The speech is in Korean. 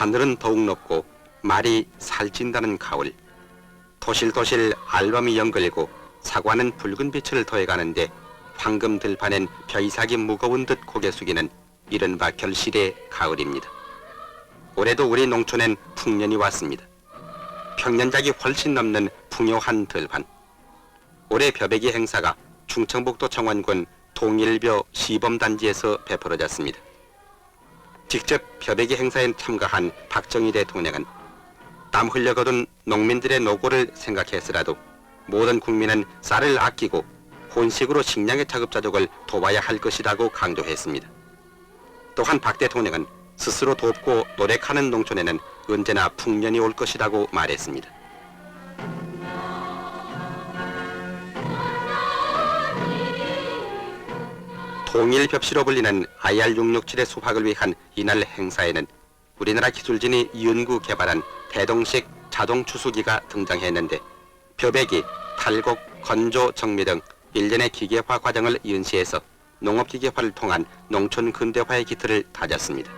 하늘은 더욱 높고 말이 살찐다는 가을 도실도실 알밤이 연글고 사과는 붉은 빛을 더해가는데 황금 들판엔 벼이삭이 무거운 듯 고개 숙이는 이른바 결실의 가을입니다. 올해도 우리 농촌엔 풍년이 왔습니다. 평년작이 훨씬 넘는 풍요한 들판. 올해 벼베기 행사가 충청북도 청원군 동일벼 시범단지에서 베풀어졌습니다. 직접 벼베기 행사에 참가한 박정희 대통령은 땀 흘려 거둔 농민들의 노고를 생각했으라도 모든 국민은 쌀을 아끼고 혼식으로 식량의 자급자족을 도와야 할 것이라고 강조했습니다. 또한 박 대통령은 스스로 돕고 노력하는 농촌에는 언제나 풍년이 올 것이라고 말했습니다. 통일 벽시로 불리는 IR667의 수확을 위한 이날 행사에는 우리나라 기술진이 연구 개발한 대동식 자동 추수기가 등장했는데 벼베기, 탈곡, 건조, 정미 등 일련의 기계화 과정을 연시해서 농업기계화를 통한 농촌 근대화의 기틀을 다졌습니다.